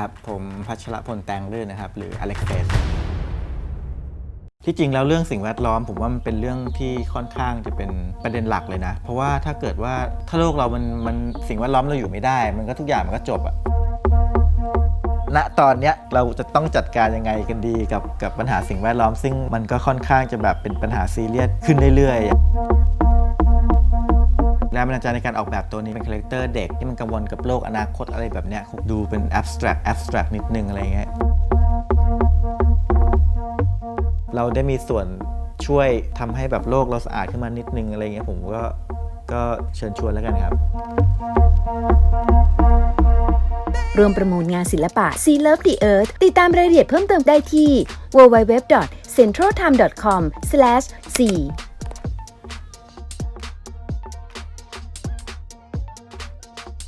ครับ ผมพัชรพลแตงลื่นนะครับ หรืออเล็กเฟสที่จริงแล้วเรื่องสิ่งแวดล้อม ผมว่ามันเป็นเรื่องที่ค่อนข้างจะเป็นประเด็นหลักเลยนะ เพราะว่าถ้าเกิดว่าถ้าโลกเรามันมันสิ่งแวดล้อมเราอยู่ไม่ได้ มันก็ทุกอย่างมันก็จบอะณตอนเนี้ยเราจะต้องจัดการยังไงกันดีกับกับปัญหาสิ่งแวดล้อม ซึ่งมันก็ค่อนข้างจะแบบเป็นปัญหาซีเรียสขึ้นเรื่อยๆ รงบันดาลใจในการออกแบบตัวนี้เป็นคาแรคเตอร์เด็กที่มันกังวลกับโลกอนาคตอะไรแบบเนี้ยดูเป็น abstract abstract นิดนึงอะไรเงี้ยเราได้มีส่วนช่วยทำให้แบบโลกเราสะอาดขึ้นมานิดนึงอะไรเงี้ยผมก็ก็เชิญชวนแล้วกันครับร่วมประมูลงานศิลปะ See Love the Earth ติดตามรายละเอียดเพิ่มเติมได้ที่ www.centraltime.com/c